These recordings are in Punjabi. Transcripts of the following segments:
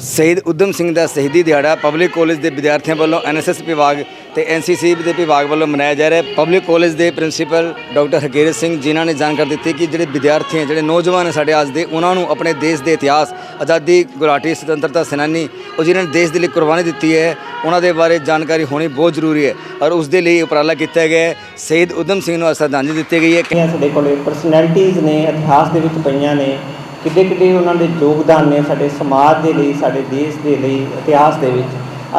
ਸ਼ਹੀਦ ਉਦਮ ਸਿੰਘ ਦਾ ਸ਼ਹੀਦੀ ਦਿਹਾੜਾ ਪਬਲਿਕ ਕਾਲਜ ਦੇ ਵਿਦਿਆਰਥੀਆਂ ਵੱਲੋਂ ਐਨਐਸਐਸ ਵਿਭਾਗ ਤੇ ਐਨਸੀਸੀ ਦੇ ਵਿਭਾਗ ਵੱਲੋਂ ਮਨਾਇਆ ਜਾ ਰਿਹਾ ਹੈ। ਪਬਲਿਕ ਕਾਲਜ ਦੇ ਪ੍ਰਿੰਸੀਪਲ ਡਾਕਟਰ ਹਕੀਰਤ ਸਿੰਘ ਜਿਨ੍ਹਾਂ ਨੇ ਜਾਣਕਾਰੀ ਦਿੱਤੀ ਕਿ ਜਿਹੜੇ ਵਿਦਿਆਰਥੀ ਹੈ, ਜਿਹੜੇ ਨੌਜਵਾਨ ਹੈ ਸਾਡੇ ਅੱਜ ਦੇ, ਉਹਨਾਂ ਨੂੰ ਆਪਣੇ ਦੇਸ਼ ਦੇ ਇਤਿਹਾਸ, ਆਜ਼ਾਦੀ, ਗੁਲਾਟੀ, ਸੁਤੰਤਰਤਾ ਸੈਨਾਨੀ, ਉਹ ਜਿਨ੍ਹਾਂ ਨੇ ਦੇਸ਼ ਦੇ ਲਈ ਕੁਰਬਾਨੀ ਦਿੱਤੀ ਹੈ, ਉਹਨਾਂ ਦੇ ਬਾਰੇ ਜਾਣਕਾਰੀ ਹੋਣੀ ਬਹੁਤ ਜ਼ਰੂਰੀ ਹੈ ਔਰ ਉਸ ਦੇ ਲਈ ਉਪਰਾਲਾ ਕੀਤਾ ਗਿਆ ਹੈ। ਸ਼ਹੀਦ ਉਦਮ ਸਿੰਘ ਨੂੰ ਸ਼ਰਧਾਂਜਲੀ ਦਿੱਤੀ ਗਈ ਹੈ ਸਾਡੇ ਕੋਲ ਪਰਸਨੈਲਿਟੀਜ਼ ਨੇ, ਇਤਿਹਾਸ ਦੇ ਵਿੱਚ ਪਈਆਂ ਨੇ। ਕਿੱਡੇ ਕਿੱਡੇ ਉਹਨਾਂ ਦੇ ਯੋਗਦਾਨ ਨੇ ਸਾਡੇ ਸਮਾਜ ਦੇ ਲਈ, ਸਾਡੇ ਦੇਸ਼ ਦੇ ਲਈ, ਇਤਿਹਾਸ ਦੇ ਵਿੱਚ।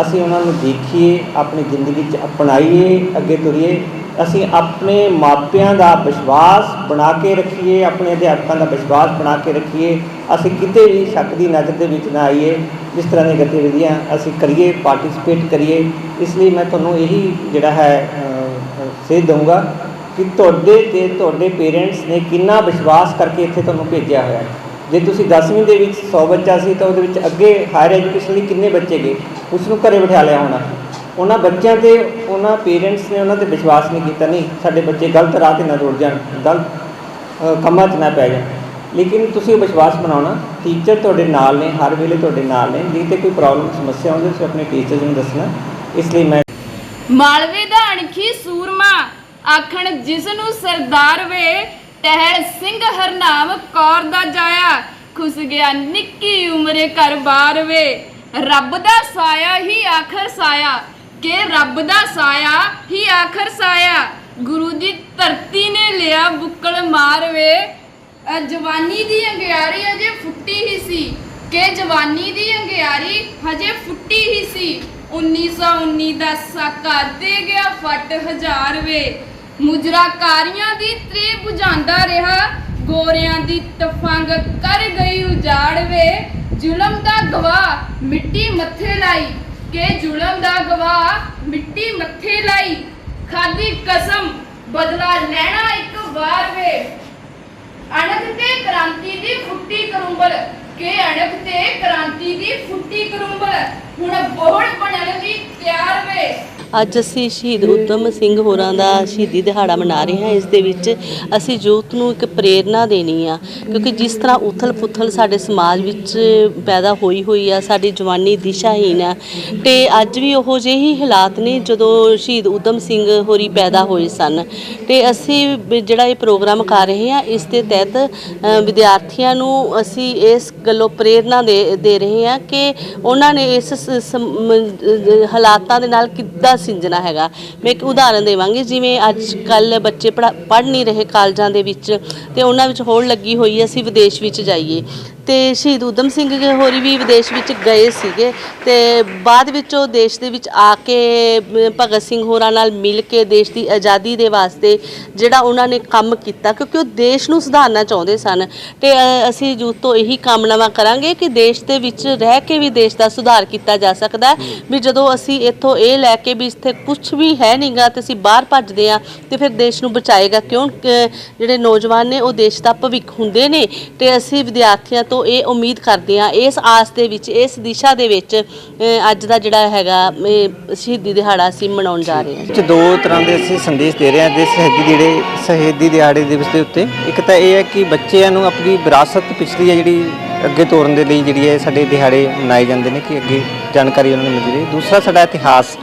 ਅਸੀਂ ਉਹਨਾਂ ਨੂੰ ਦੇਖੀਏ, ਆਪਣੀ ਜ਼ਿੰਦਗੀ 'ਚ ਅਪਣਾਈਏ, ਅੱਗੇ ਤੁਰੀਏ। ਅਸੀਂ ਆਪਣੇ ਮਾਪਿਆਂ ਦਾ ਵਿਸ਼ਵਾਸ ਬਣਾ ਕੇ ਰੱਖੀਏ, ਆਪਣੇ ਅਧਿਆਪਕਾਂ ਦਾ ਵਿਸ਼ਵਾਸ ਬਣਾ ਕੇ ਰੱਖੀਏ। ਅਸੀਂ ਕਿਤੇ ਵੀ ਸ਼ੱਕ ਦੀ ਨਜ਼ਰ ਦੇ ਵਿੱਚ ਨਾ ਆਈਏ, ਜਿਸ ਤਰ੍ਹਾਂ ਦੀਆਂ ਗਤੀਵਿਧੀਆਂ ਅਸੀਂ ਕਰੀਏ ਪਾਰਟਿਸਿਪੇਟ ਕਰੀਏ। ਇਸ ਲਈ ਮੈਂ ਤੁਹਾਨੂੰ ਇਹੀ ਜਿਹੜਾ ਹੈ ਸੇਧ ਦਊਂਗਾ ਕਿ ਤੁਹਾਡੇ ਤੇ ਤੁਹਾਡੇ ਪੇਰੈਂਟਸ ਨੇ ਕਿੰਨਾ ਵਿਸ਼ਵਾਸ ਕਰਕੇ ਇੱਥੇ ਤੁਹਾਨੂੰ ਭੇਜਿਆ ਹੋਇਆ ਹੈ। ਜੇ ਤੁਸੀਂ 10ਵੀਂ ਦੇ ਵਿੱਚ 100 ਬੱਚਾ ਸੀ ਤਾਂ ਉਹਦੇ ਵਿੱਚ ਅੱਗੇ ਹਾਇਰ ਐਜੂਕੇਸ਼ਨ ਲਈ ਕਿੰਨੇ ਬੱਚੇ ਗਏ? ਉਸ ਨੂੰ ਘਰੇ ਬਿਠਾ ਲਿਆ ਹੋਣਾ। ਉਹਨਾਂ ਬੱਚਿਆਂ ਤੇ ਉਹਨਾਂ ਪੇਰੈਂਟਸ ਨੇ ਉਹਨਾਂ ਤੇ ਵਿਸ਼ਵਾਸ ਨਹੀਂ ਕੀਤਾ, ਨਹੀਂ, ਸਾਡੇ ਬੱਚੇ ਗਲਤ ਰਾਹ ਤੇ ਨਾ ਰੁੜ ਜਾਣ, ਗਲਤ ਕੰਮਾਂ 'ਚ ਨਾ ਪੈ ਜਾਣ। ਲੇਕਿਨ ਤੁਸੀਂ ਵਿਸ਼ਵਾਸ ਬਣਾਉਣਾ, ਟੀਚਰ ਤੁਹਾਡੇ ਨਾਲ ਨੇ, ਹਰ ਵੇਲੇ ਤੁਹਾਡੇ ਨਾਲ ਨੇ, ਜੇ ਤੇ ਕੋਈ ਪ੍ਰੋਬਲਮ ਸਮੱਸਿਆ ਹੁੰਦੀ ਤੁਸੀਂ ਆਪਣੇ ਟੀਚਰਸ ਨੂੰ ਦੱਸਣਾ। ਇਸ ਲਈ ਮੈਂ ਮਾਲਵੇ ਦਾ ਅਣਖੀ ਸੂਰਮਾ ਆਖਣ ਜਿਸ ਨੂੰ ਸਰਦਾਰ ਵੇ ਟਹਿਲ ਸਿੰਘ ਹਰਨਾਮ ਕੌਰ ਦਾ ਜਾਇਆ। ਖੁਸ ਗਿਆ ਨਿੱਕੀ ਉਮਰੇ ਘਰ ਬਾਰ ਵੇ। ਰੱਬ ਦਾ ਸਾਇਆ ਹੀ ਆਖਰ ਸਾਇਆ। ਕਿ ਰੱਬ ਦਾ ਸਾਇਆ ਹੀ ਆਖਰ ਸਾਇਆ। ਗੁਰੂ ਦੀ ਧਰਤੀ ਨੇ ਲਿਆ ਬੁੱਕਲ ਮਾਰ ਵੇ। ਅ, ਜਵਾਨੀ ਦੀ ਅੰਗਿਆਰੀ ਅਜੇ ਫੁੱਟੀ ਹੀ ਸੀ। ਕਿ ਜਵਾਨੀ ਦੀ ਅੰਗਿਆਰੀ ਹਜੇ ਫੁੱਟੀ ਹੀ ਸੀ। 1919 ਦਾ ਸਾਕਾ ਦੇ ਗਿਆ ਫੱਟ ਹਜ਼ਾਰ ਵੇ। ਮੁਜਰਾਕਾਰੀਆਂ ਦੀ ਤ੍ਰੇ 부ਝਾਂਦਾ ਰਿਹਾ। ਗੋਰਿਆਂ ਦੀ ਤਫੰਗ ਕਰ ਗਈ ਉਜਾੜ ਵੇ ਜ਼ੁਲਮ ਦਾ ਗਵਾਹ ਮਿੱਟੀ ਮੱਥੇ ਲਾਈ। ਕਿ ਜ਼ੁਲਮ ਦਾ ਗਵਾਹ ਮਿੱਟੀ ਮੱਥੇ ਲਾਈ। ਖਾਦੀ ਕਸਮ ਬਦਲਾ ਲੈਣਾ ਇੱਕ ਵਾਰ ਵੇ। ਅਣਖ ਤੇ ਕ੍ਰਾਂਤੀ ਦੀ ਫੁੱਟੀ ਕਰੂੰਬਲ। ਕੇ ਅਣਖ ਤੇ ਕ੍ਰਾਂਤੀ ਦੀ ਫੁੱਟੀ ਕਰੂੰਬਲ। ਹੁਣ ਬੋਹੜ ਬਣਨ ਲਈ ਤਿਆਰ ਵੇ। ਅੱਜ ਅਸੀਂ ਸ਼ਹੀਦ ਉਦਮ ਸਿੰਘ ਹੋਰਾਂ ਦਾ ਸ਼ਹੀਦੀ ਦਿਹਾੜਾ ਮਨਾ ਰਹੇ ਹਾਂ। ਇਸ ਦੇ ਵਿੱਚ ਅਸੀਂ ਯੂਥ ਨੂੰ ਇੱਕ ਪ੍ਰੇਰਣਾ ਦੇਣੀ ਆ, ਕਿਉਂਕਿ ਜਿਸ ਤਰ੍ਹਾਂ ਉਥਲ-ਪੁਥਲ ਸਾਡੇ ਸਮਾਜ ਵਿੱਚ ਪੈਦਾ ਹੋਈ ਹੋਈ ਆ, ਸਾਡੀ ਜਵਾਨੀ ਦਿਸ਼ਾਹੀਨ ਆ, ਤੇ ਅੱਜ ਵੀ ਉਹੋ ਜਿਹੇ ਹੀ ਹਾਲਾਤ ਨੇ ਜਦੋਂ ਸ਼ਹੀਦ ਉਦਮ ਸਿੰਘ ਹੋਰੀ ਪੈਦਾ ਹੋਏ ਸਨ। ਤੇ ਅਸੀਂ ਜਿਹੜਾ ਇਹ ਪ੍ਰੋਗਰਾਮ ਕਰ ਰਹੇ ਹਾਂ, ਇਸ ਦੇ ਤਹਿਤ ਵਿਦਿਆਰਥੀਆਂ ਨੂੰ ਅਸੀਂ ਇਸ ਗੱਲੋਂ ਪ੍ਰੇਰਣਾ ਦੇ ਦੇ ਰਹੇ ਹਾਂ ਕਿ ਉਹਨਾਂ ਨੇ ਇਸ ਹਾਲਾਤਾਂ ਦੇ ਨਾਲ ਕਿੱਦਾਂ ਸਿੰਜਣਾ ਹੈਗਾ। ਮੈਂ ਇੱਕ ਉਦਾਹਰਨ ਦੇਵਾਂਗੀ, ਜਿਵੇਂ ਅੱਜ ਕੱਲ ਬੱਚੇ ਪੜ੍ਹ ਨਹੀਂ ਰਹੇ ਕਾਲਜਾਂ ਦੇ ਵਿੱਚ ਤੇ ਉਹਨਾਂ ਵਿੱਚ ਹੋੜ ਲੱਗੀ ਹੋਈ ਹੈ, ਅਸੀਂ ਵਿਦੇਸ਼ ਵਿੱਚ ਜਾਈਏ। ਤੇ ਸ਼ਹੀਦ ਉਦਮ ਸਿੰਘ ਹੋਰੀ ਵੀ ਵਿਦੇਸ਼ ਵਿੱਚ ਗਏ ਸੀਗੇ ਤੇ ਬਾਅਦ ਵਿੱਚ ਉਹ ਦੇਸ਼ ਦੇ ਵਿੱਚ ਆ ਕੇ ਭਗਤ ਸਿੰਘ ਹੋਰਾਂ ਨਾਲ ਮਿਲ ਕੇ ਦੇਸ਼ ਦੀ ਆਜ਼ਾਦੀ ਦੇ ਵਾਸਤੇ ਜਿਹੜਾ ਉਹਨਾਂ ਨੇ ਕੰਮ ਕੀਤਾ, ਕਿਉਂਕਿ ਉਹ ਦੇਸ਼ ਨੂੰ ਸੁਧਾਰਨਾ ਚਾਹੁੰਦੇ ਸਨ। ਤੇ ਅਸੀਂ ਯੂਥ ਤੋਂ ਇਹੀ ਕਾਮਨਾਵਾਂ ਕਰਾਂਗੇ ਕਿ ਦੇਸ਼ ਦੇ ਵਿੱਚ ਰਹਿ ਕੇ ਵੀ ਦੇਸ਼ ਦਾ ਸੁਧਾਰ ਕੀਤਾ ਜਾ ਸਕਦਾ ਵੀ ਜਦੋਂ ਅਸੀਂ ਇੱਥੋਂ ਇਹ ਲੈ ਕੇ ਵੀ ਇੱਥੇ ਕੁਝ ਵੀ ਹੈ ਨਹੀਂਗਾ ਤੇ ਅਸੀਂ ਬਾਹਰ ਭੱਜਦੇ ਆ ਤੇ ਫਿਰ ਦੇਸ਼ ਨੂੰ ਬਚਾਏਗਾ। ਕਿਉਂ? ਜਿਹੜੇ ਨੌਜਵਾਨ ਨੇ ਉਹ ਦੇਸ਼ ਦਾ ਭਵਿੱਖ ਹੁੰਦੇ ਨੇ ਤੇ ਅਸੀਂ ਵਿਦਿਆਰਥੀਆਂ ਤੋਂ ਇਹ ਉਮੀਦ ਕਰਦੇ ਆ ਇਸ ਆਸ ਦੇ ਵਿੱਚ, ਇਸ ਦਿਸ਼ਾ ਦੇ ਵਿੱਚ ਅੱਜ ਦਾ ਜਿਹੜਾ ਹੈਗਾ ਸ਼ਹੀਦੀ ਦਿਹਾੜਾ ਅਸੀਂ ਮਨਾਉਣ ਜਾ ਰਹੇ ਹਾਂ। ਦੋ ਤਰ੍ਹਾਂ ਦੇ ਅਸੀਂ ਸੰਦੇਸ਼ ਦੇ ਰਹੇ ਹਾਂ ਦੇ ਸ਼ਹੀਦੀ ਜਿਹੜੇ ਸ਼ਹੀਦੀ ਦਿਹਾੜੇ ਦਿਵਸ ਦੇ ਉੱਤੇ। ਇੱਕ ਤਾਂ ਇਹ ਹੈ ਕਿ ਬੱਚਿਆਂ ਨੂੰ ਆਪਣੀ ਵਿਰਾਸਤ ਪਿਛਲੀ ਹੈ ਜਿਹੜੀ ਅੱਗੇ ਤੋਰਨ ਦੇ ਲਈ ਜਿਹੜੀ ਹੈ ਸਾਡੇ ਦਿਹਾੜੇ ਮਨਾਏ ਜਾਂਦੇ ਨੇ ਕਿ ਅੱਗੇ ਜਾਣਕਾਰੀ ਉਹਨਾਂ ਨੂੰ ਮਿਲਦੀ ਰਹੇ। ਦੂਸਰਾ ਸਾਡਾ ਇਤਿਹਾਸ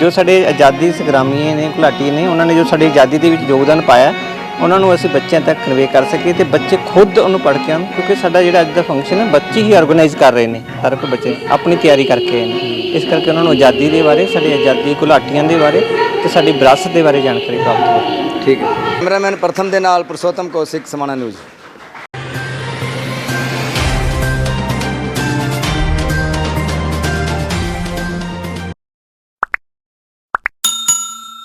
ਜੋ ਸਾਡੇ ਆਜ਼ਾਦੀ ਸੰਗਰਾਮੀ ਨੇ, ਘੁਲਾਟੀ ਨੇ, ਉਹਨਾਂ ਨੇ ਜੋ ਸਾਡੀ ਆਜ਼ਾਦੀ ਦੇ ਵਿੱਚ ਯੋਗਦਾਨ ਪਾਇਆ, ਉਹਨਾਂ ਨੂੰ ਅਸੀਂ ਬੱਚਿਆਂ ਤੱਕ ਕਨਵੇ ਕਰ ਸਕੀਏ ਤੇ ਬੱਚੇ ਖੁਦ ਉਹਨੂੰ ਪੜ੍ਹ ਕੇ ਆਉਣ, ਕਿਉਂਕਿ ਸਾਡਾ ਜਿਹੜਾ ਅੱਜ ਦਾ ਫੰਕਸ਼ਨ ਹੈ, ਬੱਚੇ ਹੀ ਆਰਗੇਨਾਈਜ਼ ਕਰ ਰਹੇ ਨੇ, ਹਰ ਇੱਕ ਬੱਚੇ ਆਪਣੀ ਤਿਆਰੀ ਕਰਕੇ ਆਏ ਨੇ ਇਸ ਕਰਕੇ ਉਹਨਾਂ ਨੂੰ ਆਜ਼ਾਦੀ ਦੇ ਬਾਰੇ, ਸਾਡੀ ਆਜ਼ਾਦੀ ਘੁਲਾਟੀਆਂ ਦੇ ਬਾਰੇ ਤੇ ਸਾਡੀ ਵਿਰਾਸਤ ਦੇ ਬਾਰੇ ਜਾਣਕਾਰੀ ਪ੍ਰਾਪਤ ਹੋਈ ਠੀਕ ਹੈ। ਕੈਮਰਾਮੈਨ ਪ੍ਰਥਮ ਦੇ ਨਾਲ ਪੁਰਸ਼ੋਤਮ ਕੌਸ਼ਿਕ ਸਮਾਣਾ ਨਿਊਜ਼।